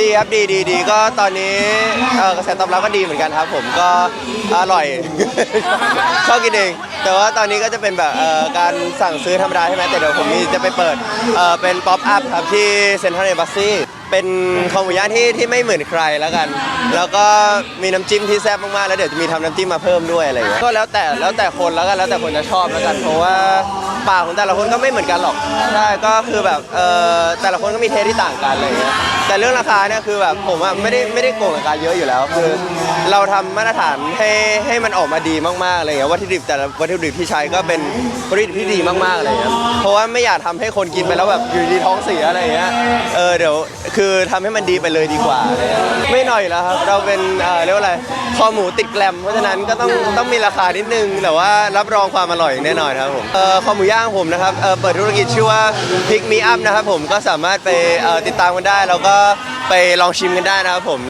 ดีครับดีดีดีก็ตอนนี้เอ่อกระแสตอบรับก็ดีเหมือนกันครับ ผมก็อร่อย ชอบกินเอง แต่ว่าตอนนี้ก็จะเป็นแบบเอ่อการสั่งซื้อธรรมดาใช่ไหมแต่เดี๋ยวผมมีจะไปเปิดเอ่อเป็นป๊อปอัพครับที่เซ็นทรัลเอมบ s ซีเป็นคอหมูย่างที่ที่ไม่เหมือนใครแล้วกัน แล้วก็มีน้ำจิ้มที่แซ่บมากๆแล้วเดี๋ยวจะมีทำน้ำจิ้มมาเพิ่มด้วยอะไรอย่างเงี้ยก็แล้วแต่แล้วแต่คนแล้วกันแล้วแต่คนจะชอบแล้วกัน เพราะว่าปากของแต่ละคนก็ไม่เหมือนกันหรอกใช่ก็คือแบบเอ่อแต่ละคนก็มีเทสที่ต่างกันอะไรอย่างเงี้ย แต่เรื่องราคาเนี่ยคือแบบผมอะไม่ได้ไม่ได้โกงราคาเยอะอยู่แล้ว คือ เราทำมาตรฐานให้ให้มันออกมาดีมากๆอะไรอย่างเงี้ยวัตถุดิบแต่ละวัตถุดิบที่ใช้ก็เป็นวัตถุดิบที่ดีมากๆอะไรอย่างเงี้ยเพราะว่าไม่อยากทำให้คนกินไปแล้วแบบอยู่ดีท้องเสียอะไรอย่างเงี้ยเออเดี๋ยวคือทำให้มันดีไปเลยดีกว่าอะไรเงี้ย ไม่หน่อยแล้วครับ เราเป็นเอ่อเรียกว่าอะไรคอหมูติดแกลม เพราะฉะนั้นก็ต้องต้องมีราคานิดนึง แต่ว่ารับรองความอร่อยแน่นอนครับผมเอ่อคอหมูย่างผมนะครับเอ่อเปิดธุรกิจชื่อว่า Pick Me Up นะครับผมก็สามารถไปเอ่อติดตามกันได้ แล้วก็ไปลองชิมกันได้นะครับผม